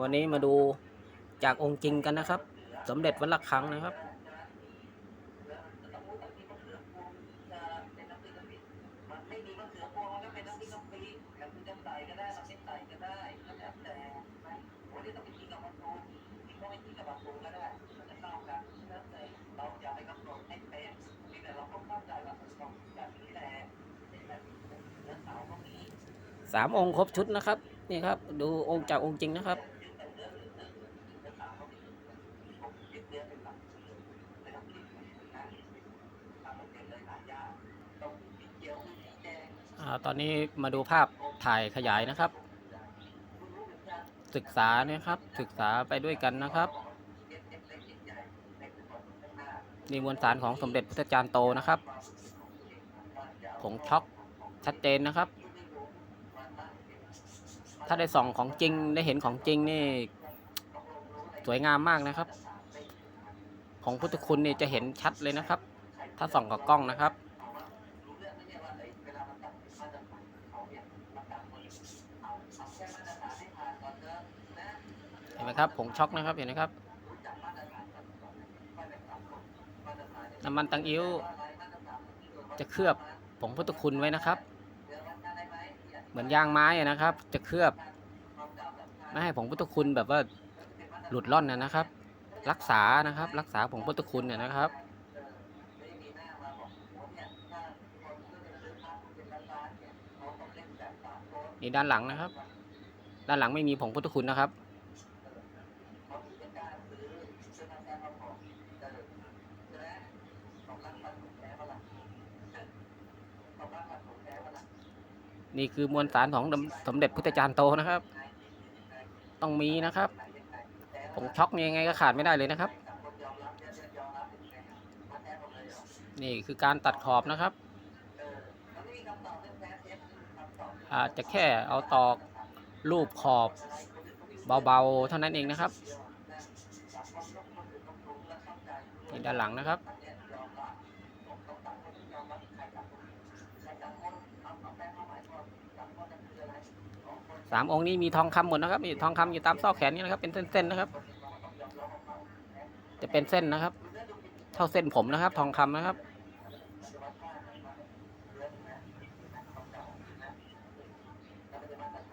วันนี้มาดูจากองค์จริงกันนะครับ สมเด็จวัดละคังนะครับ สามองค์ครบชุดนะครับ นี่ครับ ดูองค์จากองค์จริงนะครับอตอนนี้มาดูภาพถ่ายขยายนะครับ ศึกษาเนี่ยครับ ศึกษาไปด้วยกันนะครับนี่มวลสารของสมเด็จพุทธจารย์โตนะครับ ผงช็อกชัดเจนนะครับ ถ้าได้ส่องของจริงได้เห็นของจริงนี่ สวยงามมากนะครับ ของพุทธคุณนี่จะเห็นชัดเลยนะครับ ถ้าส่องกับกล้องนะครับ เห็นไหมครับผงช็อกนะครับเห็นไหมครับน้ำมันตังอิ้วจะเคลือบผงพุทธคุณไว้นะครับ มือนยางไม้นะครับ จะเคลือบ ไม่ให้ผงพุทธคุณแบบว่าหลุดล่อนนะนะครับ รักษานะครับ รักษาผงพุทธคุณเนี่ยนะครับนี่ด้านหลังนะครับ ด้านหลังไม่มีผงพุทธคุณนะครับ นี่คือมวลสารของสมเด็จพุทธจารย์โตนะครับ ต้องมีนะครับผงช็อกนี่ยังไงก็ขาดไม่ได้เลยนะครับ นี่คือการตัดขอบนะครับ อาจจะแค่เอาตอกรูปขอบเบาๆ เท่านั้นเองนะครับนี่ด้านหลังนะครับ สามองค์นี้มีทองคำหมดนะครับมีทองคำอยู่ตามซอกแขนนี่นะครับ เป็นเส้นๆนะครับ จะเป็นเส้นนะครับ เท่าเส้นผมนะครับ ทองคำนะครับ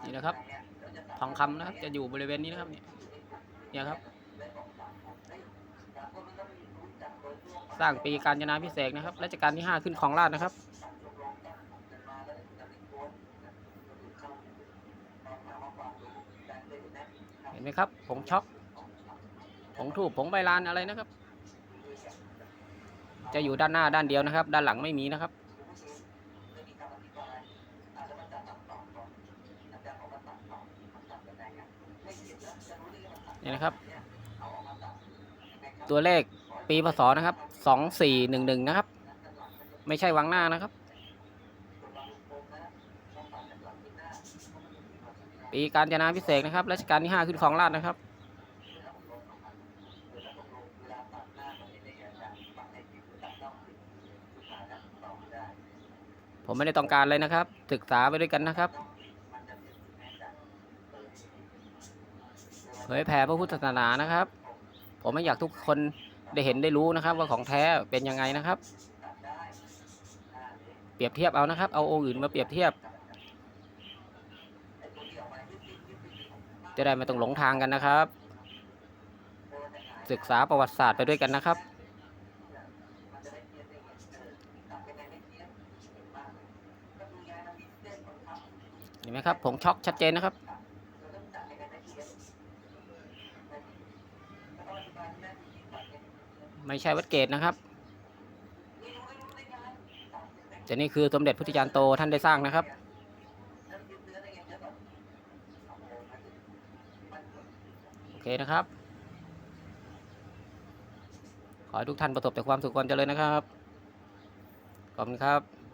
นี่นะครับ ทองคำนะครับ จะอยู่บริเวณนี้นะครับ เนี่ยเนี่ยครับ สร้างปีการจนาพิเศษนะครับรัชกาลที่ห้าขึ้นของราชนะครับ เห็น ไหมครับผงช็อกผงทูบผงใบลานอะไรนะครับ จะอยู่ด้านหน้าด้านเดียวนะครับ ด้านหลังไม่มีนะครับ นี่นะครับ ตัวเลขปีพศนะครับสองสี่หนึ่งหนึ่งนะครับ ไม่ใช่วังหน้านะครับ ปีการจนาพิเศษกนะครับรัชกาลที่ห้าขึ้นของราชนะครับ ผมไม่ได้ต้องการเลยนะครับ ศึกษาไปด้วยกันนะครับ เผยแผ่พระพุทธศาสนานะครับ ผมไม่อยากทุกคนได้เห็นได้รู้นะครับ ว่าของแท้เป็นยังไงนะครับ เปรียบเทียบเอานะครับ เอาองค์อื่นมาเปรียบเทียบ จะได้ไม่ต้องหลงทางกันนะครับ ศึกษาประวัติศาสตร์ไปด้วยกันนะครับ เห็นไหมครับผงช็อกชัดเจนนะครับไม่ใช่วัดเกตนะครับ แต่นี่คือสมเด็จพุทธจารย์โตท่านได้สร้างนะครับ โอ เคนะครับ ขอให้ทุกท่านประสบแต่ความสุขความเจริญนะครับ ขอบคุณครับ